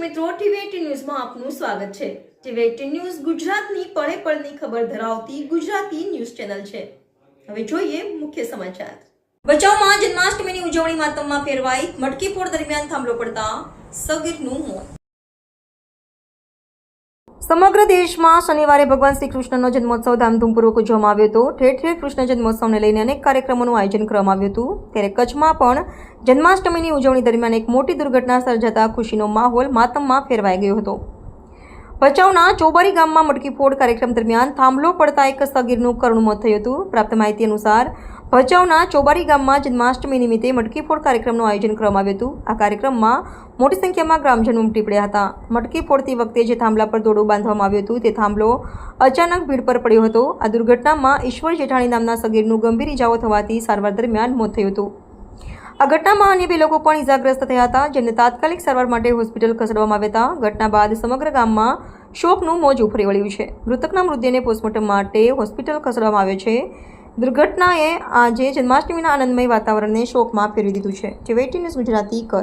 દર્શક મિત્રો, ટીવી ન્યૂઝમાં આપનું સ્વાગત છે. ટીવી ન્યૂઝ ગુજરાતની પળે પળની ખબર ધરાવતી ગુજરાતી ન્યૂઝ ચેનલ છે. હવે જોઈએ મુખ્ય સમાચાર. ભચાઉમાં જન્માષ્ટમીની ઉજવણી માતમમાં ફેરવાઈ મટકી ફોડ દરમિયાન થાંભલો પડતા સગીરનું મોત. સમગ્ર દેશમાં શનિવારે ભગવાન શ્રી કૃષ્ણનો જન્મોત્સવ ધામધૂમપૂર્વક ઉજવવામાં આવ્યો હતો. ઠેર ઠેર કૃષ્ણ જન્મોત્સવને લઈને અનેક કાર્યક્રમોનું આયોજન કરવામાં આવ્યું હતું. ત્યારે કચ્છમાં પણ જન્માષ્ટમીની ઉજવણી દરમિયાન એક મોટી દુર્ઘટના સર્જાતા ખુશીનો માહોલ માતમમાં ફેરવાઈ ગયો હતો. ભચાઉના ચોબારી ગામમાં મટકી ફોડ કાર્યક્રમ દરમિયાન થાંભલો પડતા એક સગીરનું કરુણ મોત થયું હતું. પ્રાપ્ત માહિતી અનુસાર ભચાઉના ચોબારી ગામમાં જન્માષ્ટમી નિમિત્તે મટકી ફોડ કાર્યક્રમનું આયોજન કરવામાં આવ્યું હતું. આ કાર્યક્રમમાં મોટી સંખ્યામાં ગ્રામજનો ઉમટી પડ્યા હતા. મટકી ફોડતી વખતે જે થાંભલા પર દોડું બાંધવામાં આવ્યું હતું, તે થાંભલો અચાનક ભીડ પર પડ્યો હતો. આ દુર્ઘટનામાં ઈશ્વર જેઠાણી નામના સગીરનું ગંભીર ઇજાઓ થવાથી સારવાર દરમિયાન મોત થયું હતું. આ ઘટનામાં અન્ય બે લોકો પણ ઇજાગ્રસ્ત થયા હતા જેને તાત્કાલિક સારવાર માટે હોસ્પિટલ ખસેડવામાં આવ્યા હતા. ઘટના બાદ સમગ્ર ગામમાં શોકનું મોજ ઉફરી વળ્યું છે. મૃતકના મૃતદેહને પોસ્ટમોર્ટમ માટે હોસ્પિટલ ખસેડવામાં આવ્યો છે. દુર્ઘટનાએ આજે જન્માષ્ટમીના આનંદમય વાતાવરણને શોકમાં ફેરવી દીધું છે. જે ન્યૂઝ ગુજરાતી કચ્છ.